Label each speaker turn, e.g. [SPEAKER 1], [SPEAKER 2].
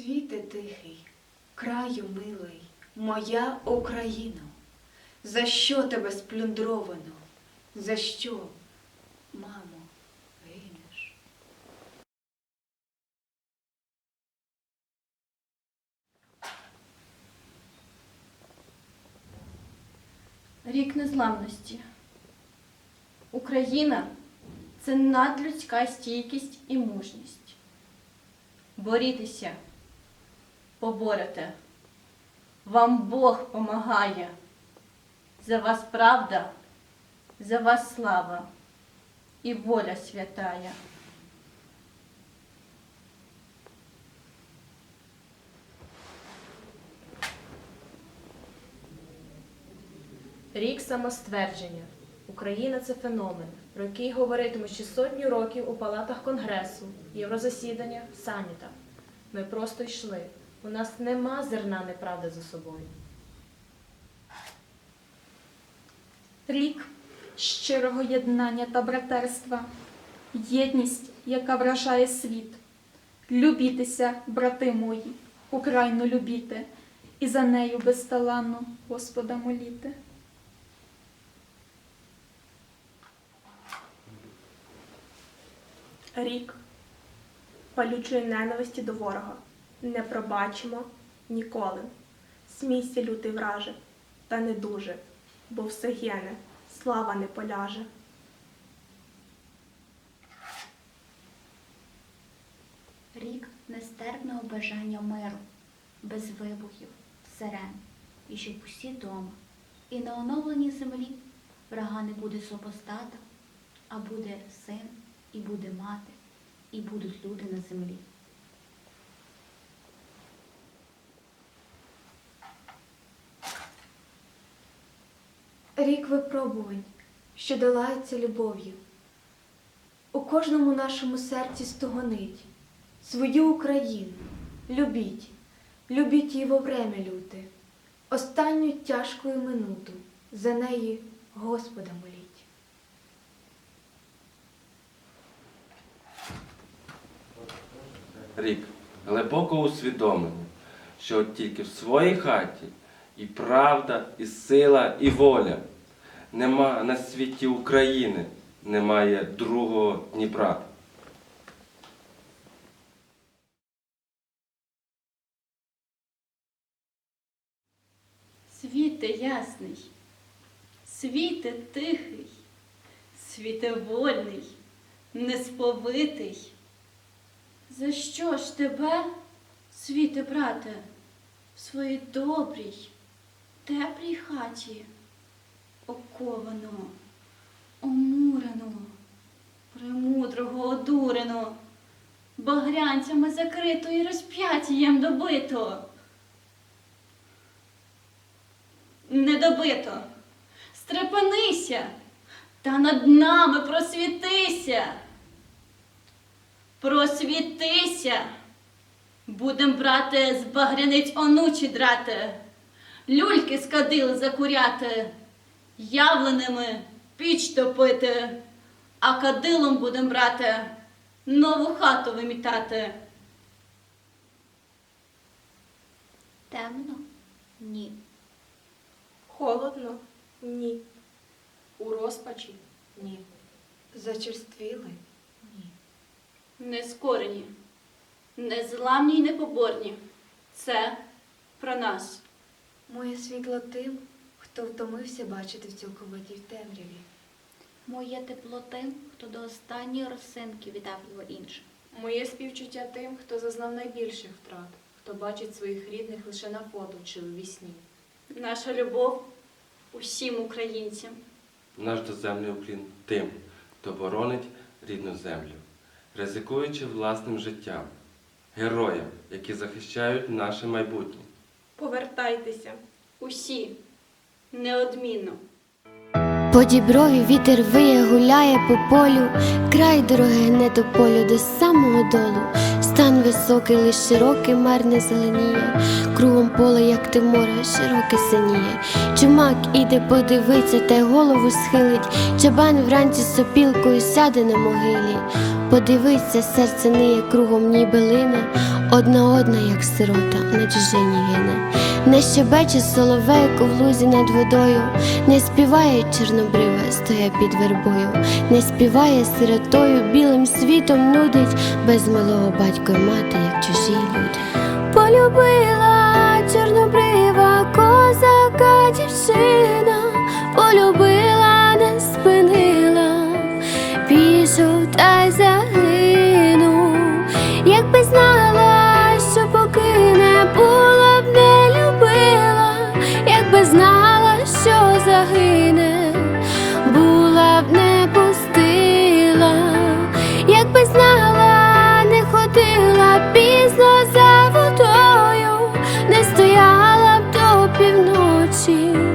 [SPEAKER 1] Світе тихий, краю милий, моя Україно, за що тебе сплюндровано? За що, мамо, гинеш?
[SPEAKER 2] Рік незламності. Україна це надлюдська стійкість і мужність. Борітеся, поборете. Вам Бог помагає. За вас правда, за вас слава і воля святая.
[SPEAKER 3] Рік самоствердження. Україна це феномен, про який говоритимуть ще сотню років у палатах Конгресу, єврозасіданнях, самітах. Ми просто йшли. У нас нема зерна неправди за собою.
[SPEAKER 4] Рік щирого єднання та братерства, єдність, яка вражає світ. Любітеся, брати мої, Україну любіте, і за нею безталанно Господа моліте.
[SPEAKER 5] Рік палючої ненависті до ворога. Не пробачимо ніколи. Смійся, лютий враже, та не дуже, бо все гине, слава не поляже.
[SPEAKER 6] Рік нестерпного бажання миру, без вибухів, сирен, і щоб усі дома. І на оновленій землі врага не буде супостата, а буде син, і буде мати, і будуть люди на землі.
[SPEAKER 1] Рік випробувань, що долається любов'ю. У кожному нашому серці стогонить свою Україну. Любіть, любіть її во время люте, останню тяжкою минуту, за неї Господа моліть.
[SPEAKER 7] Рік глибоко усвідомлення, що тільки в своїй хаті і правда, і сила, і воля. Нема на світі України, немає другого Дніпра.
[SPEAKER 2] Світе ясний, світе тихий, світе вольний, несповитий. За що ж тебе, світе брате, в своїй добрій, теплій хаті, оковано, омурено, премудрого одурено, багрянцями закрито і розп'яттям добито? недобито. Стрепенися та над нами просвітися. Просвітися. Будем брати з багряниць онучі драти, люльки з кадил закуряти, явленими піч топити, а кадилом будем брати, нову хату вимітати.
[SPEAKER 6] Темно? Ні.
[SPEAKER 5] Холодно? Ні.
[SPEAKER 3] У розпачі? Ні.
[SPEAKER 1] Зачерствіли? Ні.
[SPEAKER 2] нескорені, незламні й непоборні. Це про нас.
[SPEAKER 1] Моє світло тим, хто втомився бачити в цілковитій темряві.
[SPEAKER 6] Моє тепло тим, хто до останньої росинки віддав його іншим.
[SPEAKER 3] Моє співчуття тим, хто зазнав найбільших втрат, хто бачить своїх рідних лише на фото чи у вісні.
[SPEAKER 2] Наша любов усім українцям.
[SPEAKER 7] Наш доземний уклін тим, хто боронить рідну землю, ризикуючи власним життям, героям, які захищають наше майбутнє.
[SPEAKER 5] Повертайтеся.
[SPEAKER 2] Усі неодмінно.
[SPEAKER 8] По діброві вітер виє, гуляє по полю, край дороги гне до полю до самого долу. Стан високий, лиш широкий мер не зеленіє, кругом поле, як ти море, широке синіє. Чумак іде подивиться, та й голову схилить. Чабан вранці сопілкою сяде на могилі. Подивиться, серце ниє кругом ніби лине, одна одна, як сирота, на чужині гине. Не щебече соловейко в лузі над водою, не співає чорнобрива, стоя під вербою, не співає сиротою, білим світом нудить, без милого батько й мати, як чужі люди. Полюбила чорнобрива козака дівчина, полюбила, не спинила, пішов та й. 心。